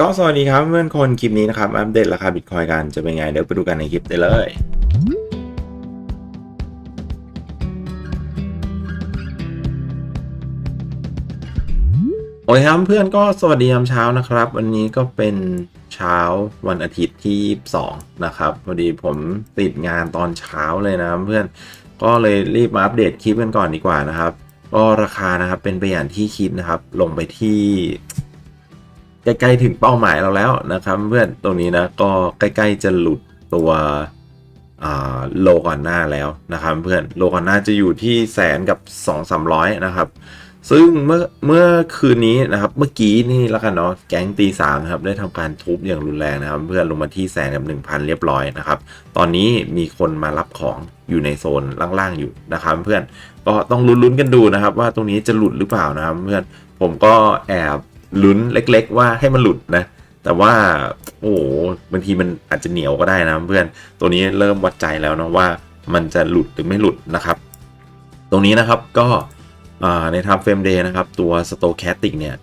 ก็สวัสดีครับเพื่อนคนคลิปนี้นะครับ อัปเดตราคาบิตคอยกันจะเป็นไง เดี๋ยวไปดูกันในคลิปได้เลยโอเคครับเพื่อนก็สวัสดียามเช้านะครับ วันนี้ก็เป็นเช้าวันอาทิตย์ที่ 2 นะครับพอดีผมติดงานตอนเช้าเลยนะเพื่อนก็เลยรีบมาอัปเดตคลิปกันก่อนดีกว่านะครับ ก็ราคานะครับเป็นไปอย่างที่คิดนะครับ ลงไปที่ ใกล้ๆถึงเป้าหมายเราแล้วนะครับเพื่อนตรงนี้นะก็ใกล้ๆจะหลุดตัวโลก่อนหน้าแล้วนะครับเพื่อนโลก่อนหน้าจะอยู่ที่แสนกับ 2 3 0 0 นะครับ ซึ่งเมื่อเมื่อคืนนี้นะครับเมื่อกี้นี่แล้วกันเนาะแก๊งตีสามครับได้ทำการทุบอย่างรุนแรงนะครับ เพื่อนลงมาที่แสนกับ1,000เรียบร้อยนะครับ ตอนนี้มีคนมารับของอยู่ในโซนล่างๆอยู่นะครับ เพื่อนก็ต้องลุ้นๆกันดูนะครับ ว่าตรงนี้จะหลุดหรือเปล่านะครับเพื่อนผมก็แอบ ลุ้นเล็ก ๆ ว่าให้มันหลุดนะ แต่ว่าโอ้บางทีมันอาจจะเหนียวก็ได้นะเพื่อน ตัวนี้เริ่มวัดใจแล้วนะว่ามันจะหลุดหรือไม่หลุดนะครับ ตรงนี้นะครับก็ในทำเฟรมเดย์นะครับตัวสโตแคตติกเนี่ย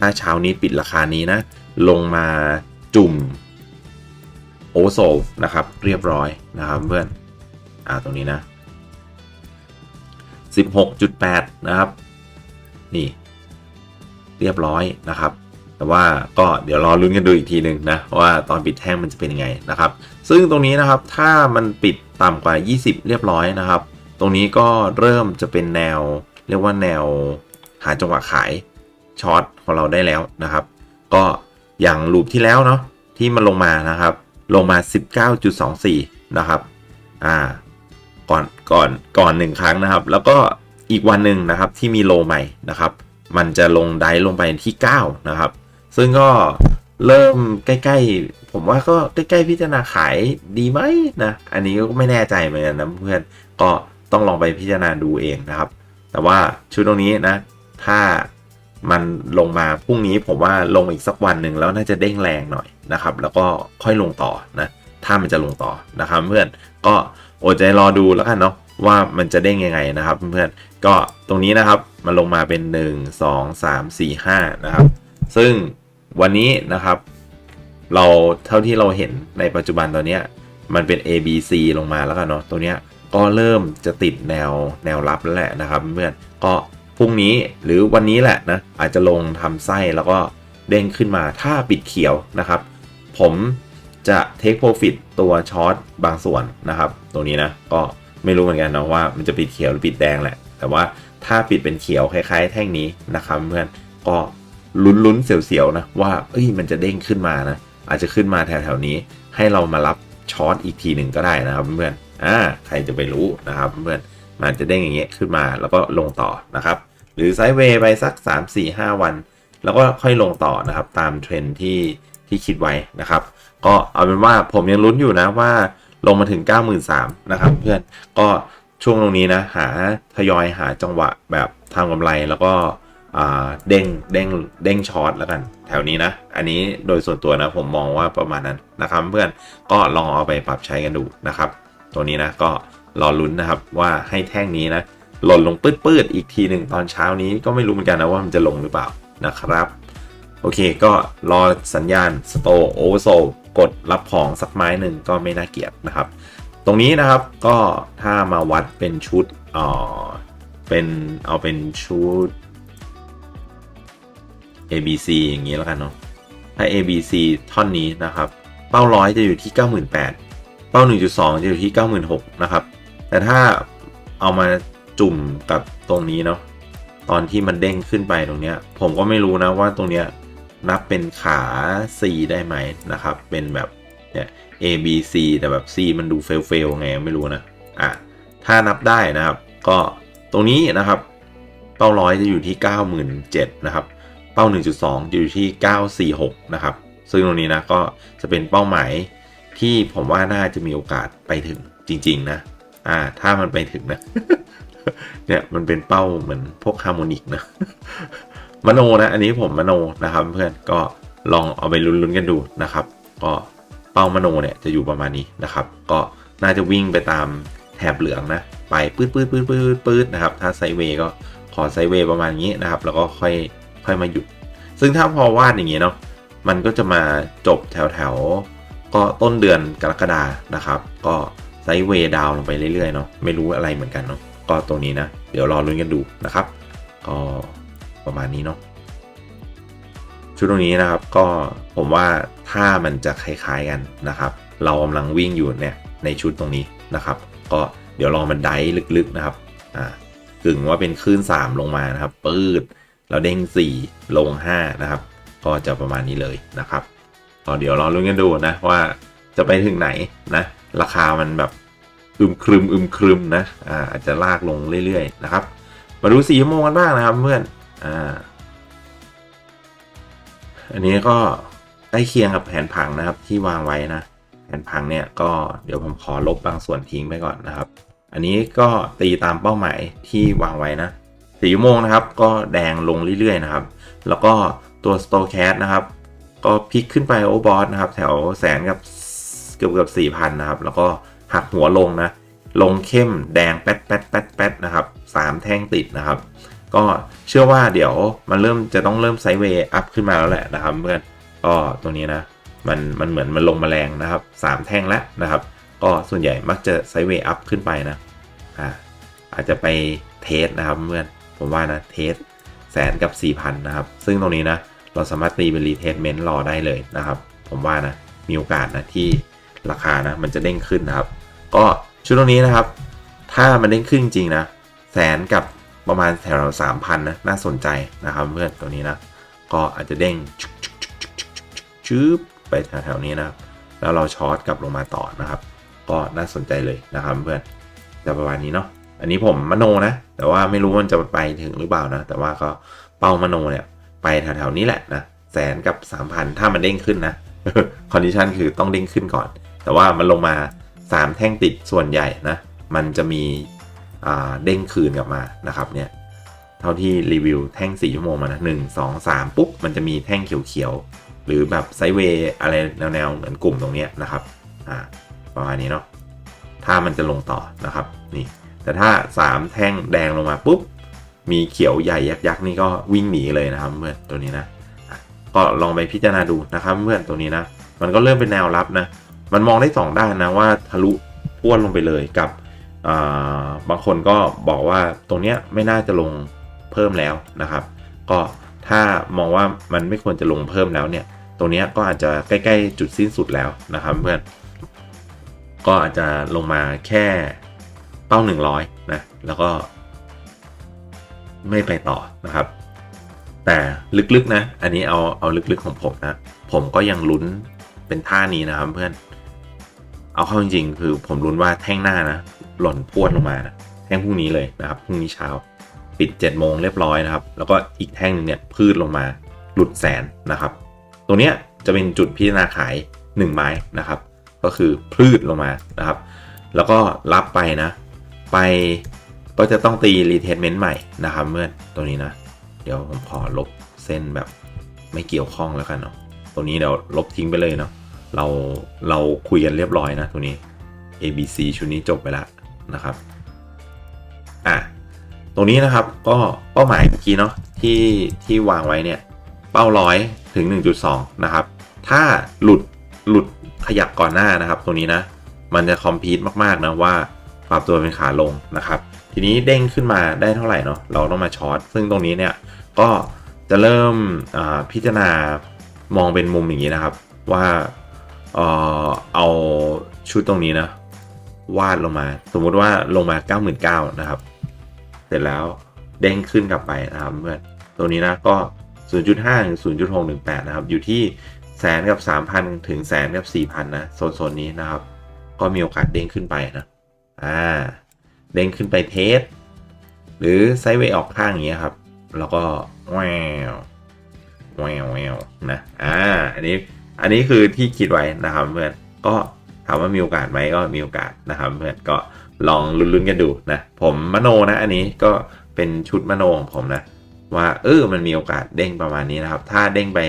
ถ้าเช้านี้ปิดราคานี้นะ ลงมาจุ่มโอโซนะครับ เรียบร้อยนะครับเพื่อนอ่าตรงนี้นะ 16.8 นะครับ นี่ เรียบร้อยนะครับ แต่ว่าก็เดี๋ยวรอลุ้นกันดูอีกทีหนึ่งนะว่าตอนปิดแท่งมันจะเป็นยังไงนะครับ ซึ่งตรงนี้นะครับถ้ามันปิดต่ำกว่า 20 เรียบร้อยนะครับ ตรงนี้ก็เริ่มจะเป็นแนว เรียกว่าแนวหาจังหวะขายช็อตของเราได้แล้วนะครับ ก็อย่างลูปที่แล้วเนาะที่มันลงมานะครับ ลงมา 19.24 นะครับอ่าก่อนก่อนก่อนหนึ่งครั้งนะครับ แล้วก็อีกวันหนึ่งนะครับที่มีโลใหม่นะครับ มันจะลงไดลงไปที่9นะครับ ซึ่งก็เริ่มใกล้ ๆ ผมว่าก็ใกล้ๆพิจารณาขายดีไหมนะ อันนี้ก็ไม่แน่ใจเหมือนกันนะเพื่อนก็ต้องลองไปพิจารณาดูเองนะครับ แต่ว่าชุดตรงนี้นะ ถ้ามันลงมาพรุ่งนี้ผมว่าลงอีกสักวันหนึ่งแล้วน่าจะเด้งแรงหน่อยนะครับ แล้วก็ค่อยลงต่อนะ ถ้ามันจะลงต่อนะครับ เพื่อนก็อดใจรอดูแล้วกันเนาะ ว่ามันจะเด้งยังไงนะครับเพื่อนก็ตรงนี้นะครับมันลงมาเป็น 1 2 3 4 5 นะครับ ซึ่งวันนี้นะครับ เราเท่าที่เราเห็นในปัจจุบันตอนนี้มันเป็น A B C ลงมาแล้วกันเนาะตัวเนี้ยก็เริ่มจะติดแนวแนวรับแล้วแหละนะครับเพื่อนก็พรุ่งนี้หรือวันนี้แหละนะอาจจะลงทำไส้แล้วก็เด้งขึ้นมาถ้าปิดเขียวนะครับ ผมจะเทคโปรฟิตตัวช็อตบางส่วนนะครับตรงนี้นะก็ ไม่รู้เหมือนกันนะว่ามันจะปิดเขียวหรือปิดแดงแหละ แต่ว่าถ้าปิดเป็นเขียวคล้ายๆ แท่งนี้นะครับเพื่อนก็ลุ้นๆเสียวๆนะว่าเอ้ยมันจะเด้งขึ้นมานะอาจจะขึ้นมาแถวๆนี้ ให้เรามารับช็อตอีกทีหนึ่งก็ได้นะครับเพื่อนอ่าใครจะไปรู้นะครับเพื่อนมันจะเด้งอย่างเงี้ยขึ้นมาแล้วก็ลงต่อนะครับ หรือไซด์เวย์ไปสัก 3 4 5 วัน แล้วก็ค่อยลงต่อนะครับ ตามเทรนที่ที่คิดไว้นะครับ ก็เอาเป็นว่าผมยังลุ้นอยู่นะว่า ลงมาถึง 93,000นะครับเพื่อนก็ช่วงตรงนี้นะหาทยอยหาจังหวะแบบทำกำไรแล้วก็เด้งเด้งเด้งช็อตแล้วกัน แถวนี้นะ อันนี้โดยส่วนตัวนะผมมองว่าประมาณนั้นนะครับ เพื่อนก็ลองเอาไปปรับใช้กันดูนะครับ ตัวนี้นะก็รอลุ้นนะครับว่าให้แท่งนี้นะหล่นลงปื้ดๆอีกทีหนึ่งตอนเช้านี้ก็ไม่รู้เหมือนกันนะว่ามันจะลงหรือเปล่านะครับ โอเคก็รอสัญญาณสโตโอเวอร์โซ กดรับของสักไม้หนึ่งก็ไม่น่าเกียดนะครับ ตรงนี้นะครับก็ถ้ามาวัดเป็นชุดเออเป็นเอาเป็นชุด A B C อย่างนี้แล้วกันเนาะถ้า A B C ท่อนนี้นะครับ เป้าร้อยจะอยู่ที่ 98,000เป้า 1.2 จะอยู่ที่ 96,000นะครับ แต่ถ้าเอามาจุ่มกับตรงนี้เนาะตอนที่มันเด้งขึ้นไปตรงเนี้ย ผมก็ไม่รู้นะว่าตรงเนี้ย นับเป็นขา C ได้ไหมนะครับ เป็นแบบเนี่ย A B C แต่แบบ C มันดูเฟลเฟลไงไม่รู้นะอะถ้านับได้นะครับ ก็ตรงนี้นะครับ เป้าร้อยจะอยู่ที่ 97,000นะครับ เป้า 1.2จะอยู่ที่ 946 นะครับ ซึ่งตรงนี้นะก็จะเป็นเป้าหมายที่ผมว่าน่าจะมีโอกาสไปถึงจริง ๆ นะ อ่า ถ้ามันไปถึงนะ เนี่ย มันเป็นเป้าเหมือนพวกฮาร์โมนิกนะ มโนนะ อันนี้ผมมโนนะครับเพื่อนก็ลองเอาไปลุ้นๆกันดูนะครับ ก็เป้ามโนเนี่ยจะอยู่ประมาณนี้นะครับ ก็น่าจะวิ่งไปตามแถบเหลืองนะ ไปปื๊ดปื๊ดปื๊ดปื๊ดปื๊ดนะครับ ถ้าไซเวย์ก็ขอไซเวย์ประมาณนี้นะครับ แล้วก็ค่อยค่อยมาหยุด ซึ่งถ้าพอวาดอย่างเงี้เนาะ มันก็จะมาจบแถวแถวๆก็ต้นเดือนกรกฎานะครับ ก็ไซเวย์ดาวลงไปเรื่อยๆเนาะ ไม่รู้อะไรเหมือนกันเนาะ ก็ตรงนี้นะ เดี๋ยวรอลุ้นกันดูนะครับ ก็ ประมาณนี้เนาะชุดตรงนี้นะครับก็ผมว่าถ้ามันจะคล้ายๆกันนะครับ เรากำลังวิ่งอยู่เนี่ยในชุดตรงนี้นะครับ ก็เดี๋ยวรองมันไดฟ์ลึกๆนะครับอ่ากึ่งว่าเป็นคลื่น 3 ลงมานะครับ ปืดแล้วเด้ง 4 ลง 5 นะครับ ก็จะประมาณนี้เลยนะครับก็เดี๋ยวรอลุ้นกันดูนะว่าจะไปถึงไหนนะ ราคามันแบบอึมครึมอึมครึมนะอ่าอาจจะลากลงเรื่อยๆนะครับ มาดูสี่ชั่วโมงกันบ้างนะครับเพื่อน อ่า อันนี้ก็ใกล้เคียงกับแผนผังนะครับที่วางไว้นะ แผนผังเนี่ยก็เดี๋ยวผมขอลบบางส่วนทิ้งไปก่อนนะครับ อันนี้ก็ตีตามเป้าหมายที่วางไว้นะสี่โมงนะครับ ก็แดงลงเรื่อยๆนะครับ แล้วก็ตัว s t o c a s นะครับ ก็พลิกขึ้นไปโอบอสนะครับ แถวแสนกับเกือบเกือบสี่พันนะครับ แล้วก็หักหัวลงนะ ลงเข้มแดงแป๊ดแป๊ดแป๊ดแป๊ดนะครับสามแท่งติดนะครับ ก็เชื่อว่าเดี๋ยวมันเริ่มจะต้องเริ่มไซด์เวย์อัพขึ้นมาแล้วแหละนะครับเพื่อนก็ตรงนี้นะมันมันเหมือนมันลงมาแรงนะครับสามแท่งแล้วนะครับ ก็ส่วนใหญ่มักจะไซด์เวย์อัพขึ้นไปนะอ่าอาจจะไปเทสนะครับเพื่อนผมว่านะเทสแสนกับ 4,000 นะครับ ซึ่งตรงนี้นะเราสามารถตีเป็นรีเทสเมนต์รอได้เลยนะครับ ผมว่านะมีโอกาสนะที่ราคานะมันจะเด้งขึ้นนะครับ ก็ชุดตรงนี้นะครับ ถ้ามันเด้งขึ้นจริงนะแสนกับ ประมาณแถวสามพันนะน่าสนใจนะครับเพื่อนตัวนี้นะก็อาจจะเด้งชึบไปแถวๆนี้นะครับแล้วเราช็อตกลับลงมาต่อนะครับ ก็น่าสนใจเลยนะครับเพื่อนจะประมาณนี้เนาะอันนี้ผมมโนนะ แต่ว่าไม่รู้มันจะไปถึงหรือเปล่านะ แต่ว่าก็เป้ามโนเนี่ยไปแถวๆนี้แหละนะแสนกับ 3,000 ถ้ามันเด้งขึ้นนะคอนดิชันคือต้องเด้งขึ้นก่อน แต่ว่ามันลงมา 3 แท่งติดส่วนใหญ่นะ มันจะมี เด้งคืนกลับมานะครับเนี่ยเท่าที่รีวิวแท่ง 4 ชั่วโมงมานะหนึ่งสองสามปุ๊บ มันจะมีแท่งเขียวๆ หรือแบบไซเวย์อะไรแนวๆ เหมือนกลุ่มตรงเนี้ยนะครับอ่าประมาณนี้เนาะถ้ามันจะลงต่อนะครับนี่แต่ถ้า 3 แท่งแดงลงมาปุ๊บ มีเขียวใหญ่ยักษ์ๆนี่ก็วิ่งหนีเลยนะครับเพื่อนตัวนี้นะก็ลองไปพิจารณาดูนะครับเพื่อนตัวนี้นะ มันก็เริ่มเป็นแนวรับนะ มันมองได้ 2 ด้านนะว่าทะลุพ้วนลงไปเลยกับ บางคนก็บอกว่าตรงเนี้ยไม่น่าจะลงเพิ่มแล้วนะครับ ก็ถ้ามองว่ามันไม่ควรจะลงเพิ่มแล้วเนี่ย ตรงนี้ก็อาจจะใกล้ๆจุดสิ้นสุดแล้วนะครับเพื่อน ก็อาจจะลงมาแค่เป้า 100 นะ แล้วก็ ไม่ไปต่อนะครับ แต่ลึกๆนะ อันนี้เอาเอาลึกๆของผมนะ ผมก็ยังลุ้นเป็นท่านี้นะครับเพื่อน เอาเข้าจริงๆคือผมลุ้นว่าแท่งหน้านะ หล่นพวดลงมานะแท่งพรุ่งนี้เลยนะครับพรุ่งนี้เช้าปิด7จ็ดโมงเรียบร้อยนะครับ แล้วก็อีกแท่งหนึงเนี่ยพืชลงมาหลุดแสนนะครับตรงเนี้ยจะเป็นจุดพิจารณาขาย1ไม้นะครับ ก็คือพืชลงมานะครับ แล้วก็รับไปนะ ไปก็จะต้องตีรีเทนเมนต์ใหม่นะครับเมื่อตัวนี้นะ เดี๋ยวผมขอลบเส้นแบบไม่เกี่ยวข้องแล้วกันเนาะตัวนี้เดี๋ยวลบทิ้งไปเลยเนาะเราเราคุยกันเรียบร้อยนะตัวนี้ A B C ชุดนี้จบไปแล้ว นะครับอะตรงนี้นะครับก็เป้าหมายเมื่อกี้เนาะที่ที่วางไว้เนี่ยเป้าร้อยถึง 1.2 นะครับ ถ้าหลุดหลุดขยับก่อนหน้านะครับตัวนี้นะ มันจะคอมพีทมากๆนะว่าปรับตัวเป็นขาลงนะครับ ทีนี้เด้งขึ้นมาได้เท่าไหร่เนาะเราต้องมาช็อตซึ่งตรงนี้เนี่ยก็จะเริ่มพิจารณามองเป็นมุมอย่างนี้นะครับ ว่าเออเอาชุดตรงนี้นะ วาดลงมา สมมุติว่าลงมา 99,000นะครับ เสร็จแล้วเด้งขึ้นกลับไปนะครับเพื่อนตัวนี้นะก็ 0.5ถึง0.618 นะครับ อยู่ที่แสนกับ 3,000 ถึงแสนกับ 4,000 นะโซนโซนนี้นะครับ ก็มีโอกาสเด้งขึ้นไปนะอ่าเด้งขึ้นไปเทส หรือไซด์เวย์ออกข้างอย่างเงี้ยครับ แล้วก็แววแววแววนะอ่าอันนี้อันนี้คือที่คิดไว้นะครับเพื่อนก็ ถามว่ามีโอกาสไหมก็มีโอกาสนะครับเพื่อนก็ลองลุ้นๆกันดูนะ ผมมโนนะอันนี้ก็เป็นชุดมโนของผมนะ ว่าเออมันมีโอกาสเด้งประมาณนี้นะครับ ถ้าเด้งไป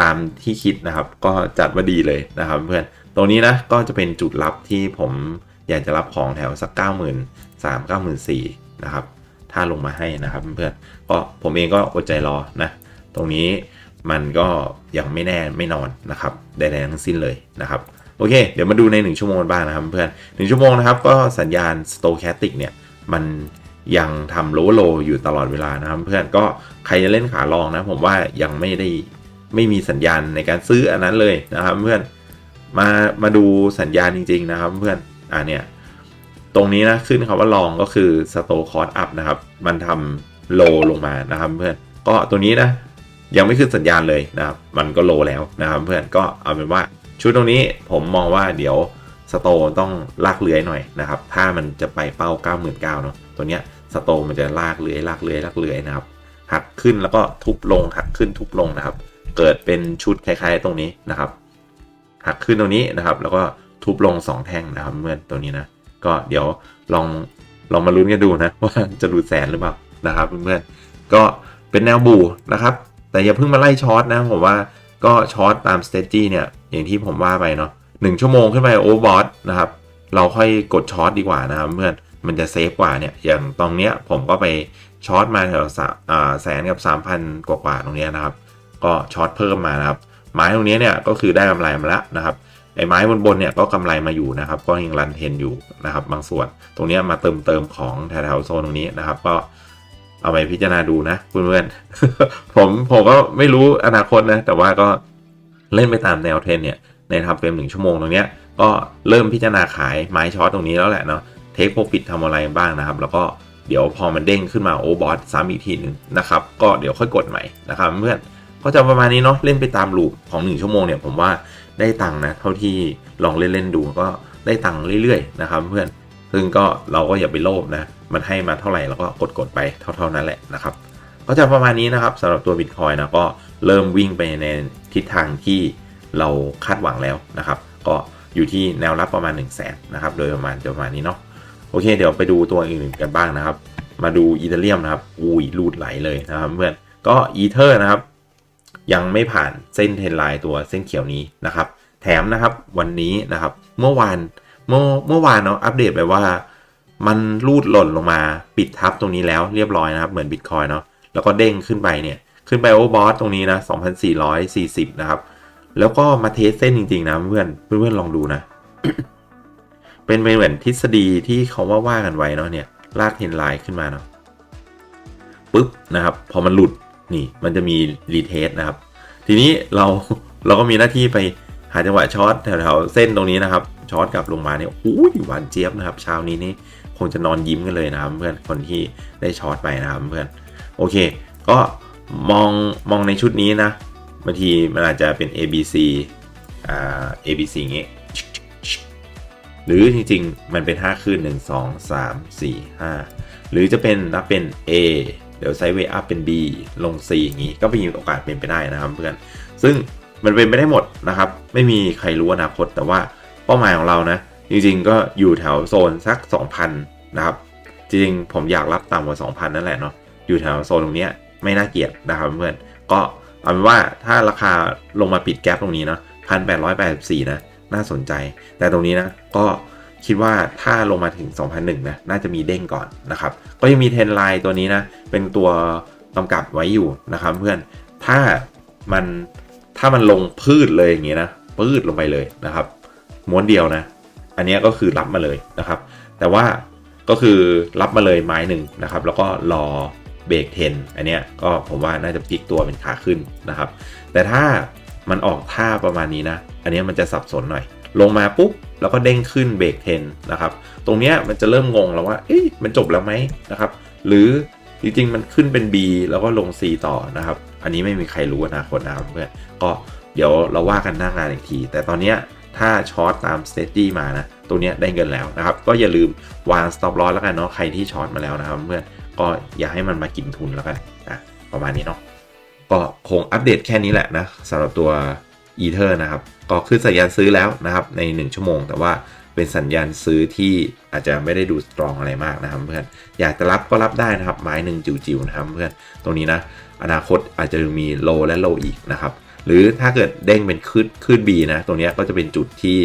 ตามที่คิดนะครับ ก็จัดว่าดีเลยนะครับ เพื่อนตรงนี้นะก็จะเป็นจุดรับที่ผมอยากจะรับของแถวสัก 9 3 0 0 0 9 4 0 0 0นะครับถ้าลงมาให้นะครับเพื่อนก็ผมเองก็อดใจรอนะตรงนี้มันก็ยังไม่แน่ไม่นอนนะครับใดๆทั้งสิ้นเลยนะครับ โอเค เดี๋ยวมาดูใน 1 ชั่วโมงบ้างนะครับเพื่อน1ชั่วโมงนะครับ ก็สัญญาณ stochastic เนี่ย มันยังทำโลโลอยู่ตลอดเวลานะครับ เพื่อนก็ใครจะเล่นขาลองนะ ผมว่ายังไม่ได้ไม่มีสัญญาณในการซื้ออันนั้นเลยนะครับ เพื่อนมามาดูสัญญาณจริง ๆ นะครับ เพื่อนอ่าเนี่ยตรงนี้นะขึ้นคำว่าลองก็คือ store cost up นะครับ มันทำโลลงมานะครับเพื่อนก็ตัวนี้นะยังไม่ขึ้นสัญญาณเลยนะครับ มันก็โลแล้วนะครับ เพื่อนก็เอาเป็นว่า ชุดตรงนี้ผมมองว่าเดี๋ยวสโตต้องลากเลื้อยหน่อยนะครับ ถ้ามันจะไปเป้า 99,000เนาะตัวเนี้ยสโตมันจะลากเลื้อยลากเลื้อยลากเลื้อยนะครับ หักขึ้นแล้วก็ทุบลงหักขึ้นทุบลงนะครับ เกิดเป็นชุดคล้ายๆตรงนี้นะครับ หักขึ้นตรงนี้นะครับ แล้วก็ทุบลง 2 แท่งนะครับเมื่อตัวนี้นะ ก็เดี๋ยวลองลองมาลุ้นกันดูนะว่าจะหลุดแสนหรือเปล่านะครับเพื่อนๆก็เป็นแนวบูนะครับ แต่อย่าเพิ่งมาไล่ช็อตนะผมว่าก็ช็อตตามสเตจี้เนี่ย อย่างที่ผมว่าไปเนาะหนึ่งชั่วโมงขึ้นไปโอเวอร์บอทนะครับ เราค่อยกดช็อตดีกว่านะครับเพื่อนมันจะเซฟกว่าเนี่ย อย่างตรงเนี้ยผมก็ไปช็อตมาแถวสามแสนกับ 3,000 กว่าๆตรงเนี้ยนะครับ ก็ช็อตเพิ่มมานะครับ ไม้ตรงนี้เนี่ยก็คือได้กำไรมาแล้วนะครับไอ้ไม้บนๆเนี่ยก็กำไรมาอยู่นะครับ ก็ยังรันเทนอยู่นะครับ บางส่วนตรงนี้มาเติมเติมของแถวๆโซนตรงนี้นะครับ ก็เอาไปพิจารณาดูนะเพื่อนๆผมผมก็ไม่รู้อนาคตนะ แต่ว่าก็ เล่นไปตามแนวเทรนเนี่ยในทำเฟรมหนึ่งชั่วโมงตรงเนี้ยก็เริ่มพิจารณาขายไม้ช็อตตรงนี้แล้วแหละเนาะเทคโปรฟิตทำอะไรบ้างนะครับ แล้วก็เดี๋ยวพอมันเด้งขึ้นมาโอบอสซ้ำอีกทีหนึ่งนะครับ ก็เดี๋ยวค่อยกดใหม่นะครับเพื่อนก็จะประมาณนี้เนาะเล่นไปตามลูปของ 1 ชั่วโมงเนี่ยผมว่าได้ตังค์นะเท่าที่ลองเล่นๆดูก็ได้ตังค์เรื่อยๆนะครับ เพื่อนซึ่งก็เราก็อย่าไปโลภนะ มันให้มาเท่าไหร่เราก็กดๆไปเท่าๆนั้นแหละนะครับ ก็จะประมาณนี้นะครับสำหรับตัว Bitcoin นะก็เริ่มวิ่งไปในทิศทางที่เราคาดหวังแล้วนะครับ ก็อยู่ที่แนวรับประมาณ 1 0 0 0 0แสนนะครับ โดยประมาณประมาณนี้เนาะโอเค เดี๋ยวไปดูตัวอื่นกันบ้างนะครับ มาดูอีเทเรียมนะครับอุ้ยรูดไหลเลยนะครับเพื่อนก็อีเทอร์นะครับ ยังไม่ผ่านเส้นเทรนไลน์ตัวเส้นเขียวนี้นะครับ แถมนะครับวันนี้นะครับ เมื่อวานเมื่อเมื่อวานเนาะอัปเดตไปว่า มันรูดหล่นลงมาปิดทับตรงนี้แล้วเรียบร้อยนะครับ เหมือนบิตคอยเนาะ แล้วก็เด้งขึ้นไปเนี่ย ขึ้นไปโอเวอร์บอสตรงนี้นะ 2,440 นะครับ แล้วก็มาเทสเส้นจริง ๆ นะเพื่อนเพื่อนๆลองดูนะ เป็นเหมือนทฤษฎีที่เขาว่าว่ากันไว้เนาะเนี่ย ลากเทนไลน์ขึ้นมาเนาะปุ๊บนะครับ พอมันหลุดนี่มันจะมีรีเทสนะครับ ทีนี้เราเราก็มีหน้าที่ไปหาจังหวะช็อตแถวๆเส้นตรงนี้นะครับช็อตกลับลงมาเนี่ยอุ้ยหวานเจี๊ยบนะครับเช้านี้นี่คงจะนอนยิ้มกันเลยนะครับเพื่อนคนที่ได้ช็อตไปนะครับเพื่อน โอเค ก็มองมองในชุดนี้นะบางทีมันอาจจะเป็น A B C อ่า A B C งงี้ หรือจริงๆ มันเป็น 5 ขึ้น 1 2 3 4 5 หรือจะเป็นนับเป็น A เดี๋ยวไซด์เวย์อัพเป็น B ลง C อย่างนี้ ก็มีโอกาสเป็นไปได้นะครับเพื่อน ซึ่งมันเป็นไปได้หมดนะครับ ไม่มีใครรู้อนาคต แต่ว่าเป้าหมายของเรานะ จริงๆ ก็อยู่แถวโซนสัก 2,000 นะครับ จริงๆ ผมอยากรับต่ำกว่า 2,000 นั่นแหละเนาะ อยู่แถวโซนตรงนี้ไม่น่าเกลียดนะครับเพื่อนก็เอาเป็นว่าถ้าราคาลงมาปิดแกลบตรงนี้เนาะ1,884นะน่าสนใจ แต่ตรงนี้นะก็คิดว่าถ้าลงมาถึง 2,001นะน่าจะมีเด้งก่อนนะครับ ก็ยังมีเทนไลน์ตัวนี้นะ เป็นตัวกำกับไว้อยู่นะครับเพื่อนถ้ามันถ้ามันลงพืชเลยอย่างงี้นะพืชลงไปเลยนะครับ ม้วนเดียวนะ อันนี้ก็คือรับมาเลยนะครับ แต่ว่าก็คือรับมาเลยไม้หนึ่งนะครับ แล้วก็รอ เบรกเทนอันเนี้ยก็ผมว่าน่าจะพลิกตัวเป็นขาขึ้นนะครับ แต่ถ้ามันออกท่าประมาณนี้นะ อันนี้มันจะสับสนหน่อย ลงมาปุ๊บแล้วก็เด้งขึ้นเบรกเทนนะครับ ตรงเนี้ยมันจะเริ่มงงแล้วว่าเอ๊ะมันจบแล้วไหมนะครับ หรือจริงๆ มันขึ้นเป็น B แล้วก็ลง C ต่อนะครับ อันนี้ไม่มีใครรู้อนาคตนะครับเพื่อนก็เดี๋ยวเราว่ากันหน้างานอีกที แต่ตอนเนี้ยถ้าช็อตตามสเตตี้มานะ ตัวเนี้ยได้เงินแล้วนะครับ ก็อย่าลืมวาง stop loss แล้วกันเนาะ ใครที่ช็อตมาแล้วนะครับเพื่อน ก็อย่าให้มันมากินทุนแล้วกันนะประมาณนี้เนาะก็คงอัปเดตแค่นี้แหละนะสำหรับตัว Ether นะครับ ก็ขึ้นสัญญาณซื้อแล้วนะครับใน 1 ชั่วโมง แต่ว่าเป็นสัญญาณซื้อที่อาจจะไม่ได้ดูสตรองอะไรมากนะครับเพื่อนอยากจะรับก็รับได้นะครับไม้หนึ่งจิ๋วๆนะครับเพื่อนตรงนี้นะอนาคตอาจจะมีโลและโลอีกนะครับหรือถ้าเกิดเด้งเป็นขึ้นขึ้น B นะตรงนี้ก็จะเป็นจุดที่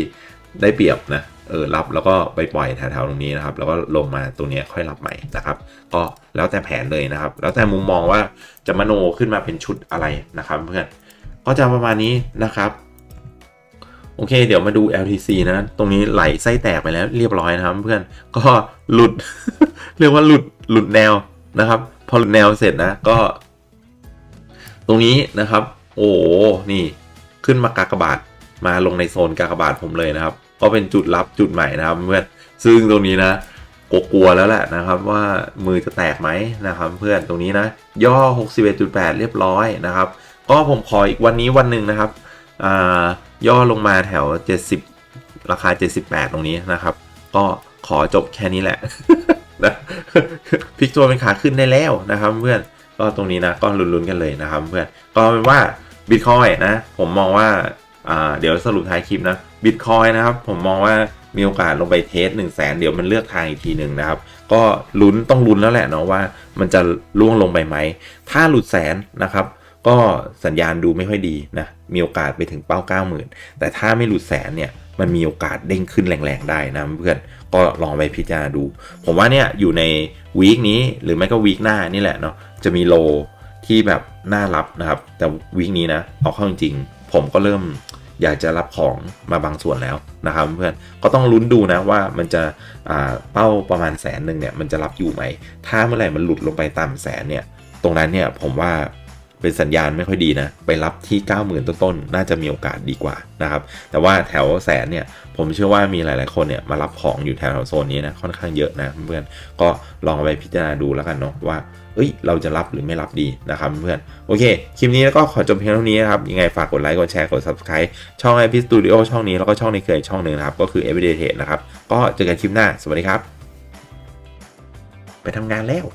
ได้เปรียบนะ เออรับแล้วก็ไปปล่อยแถวๆตรงนี้นะครับ แล้วก็ลงมาตรงนี้ค่อยรับใหม่นะครับ ก็แล้วแต่แผนเลยนะครับ แล้วแต่มุมมองว่าจะมโนขึ้นมาเป็นชุดอะไรนะครับ เพื่อนก็จะประมาณนี้นะครับโอเค เดี๋ยวมาดู LTC นะ ตรงนี้ไหลไส้แตกไปแล้วเรียบร้อยนะครับเพื่อนก็หลุด เรียกว่าหลุดหลุดแนวนะครับ พอหลุดแนวเสร็จนะก็ ตรงนี้นะครับ โอ้โหนี่ขึ้นมากากบาทมาลงในโซนกากบาทผมเลยนะครับ ก็เป็นจุดรับจุดใหม่นะครับเพื่อนซึ่งตรงนี้นะกลัวแล้วแหละนะครับว่ามือจะแตกไหมนะครับ เพื่อนตรงนี้นะ ย่อ 61.8 เรียบร้อยนะครับ ก็ผมขออีกวันนี้วันหนึ่งนะครับอ่าย่อลงมาแถว 70 ราคา 78 ตรงนี้นะครับ ก็ขอจบแค่นี้แหละนะพลิกตัวเป็นขาขึ้นได้แล้วนะครับ เพื่อนก็ตรงนี้นะก็ลุ้นๆกันเลยนะครับ เพื่อนก็เป็นว่าบิตคอยนะ ผมมองว่า เดี๋ยวสรุปท้ายคลิปนะบิตคอยนะครับ ผมมองว่ามีโอกาสลงไปเทส1 0 0 0 0แสนเดี๋ยวมันเลือกทางอีกทีหนึ่งนะครับ ก็ลุ้นต้องลุ้นแล้วแหละเนาะว่ามันจะล่วงลงไปไหม ถ้าหลุดแสนนะครับ ก็สัญญาณดูไม่ค่อยดีนะ มีโอกาสไปถึงเป้า 90,000 แต่ถ้าไม่หลุดแสนเนี่ยมันมีโอกาสเด้งขึ้นแรงๆได้นะเพื่อนก็ลองไปพิจารณาดู ผมว่าเนี่ยอยู่ในวีคนี้หรือไม่ก็วีคหน้านี่แหละเนาะจะมีโลที่แบบน่ารับนะครับ แต่วีคนี้นะเอาเข้าจริง ผมก็เริ่มอยากจะรับของมาบางส่วนแล้วนะครับเพื่อนก็ต้องลุ้นดูนะว่ามันจะอ่าเป้าประมาณแสนหนึ่งเนี่ยมันจะรับอยู่ไหม ถ้าเมื่อไหร่มันหลุดลงไปต่ำแสนเนี่ยตรงนั้นเนี่ยผมว่า เป็นสัญญาณไม่ค่อยดีนะ ไปรับที่ 90,000 ต้นๆน่าจะมีโอกาสดีกว่านะครับ แต่ว่าแถวแสนเนี่ยผมเชื่อว่ามีหลาย ๆ คนเนี่ยมารับของอยู่แถวโซนนี้นะค่อนข้างเยอะนะเพื่อนก็ลองไปพิจารณาดูแล้วกันเนาะว่าเอ้ย เราจะรับหรือไม่รับดีนะครับเพื่อนโอเค คลิปนี้ก็ขอจบเพียงเท่านี้นะครับ ยังไงฝากกดไลค์ กดแชร์ กด subscribe ช่อง IP Studio ช่องนี้แล้วก็ช่องในเครืออีกช่องหนึ่งนะครับ ก็คือ Everyday Trade นะครับ ก็เจอกันคลิปหน้า สวัสดีครับ ไปทำงานแล้ว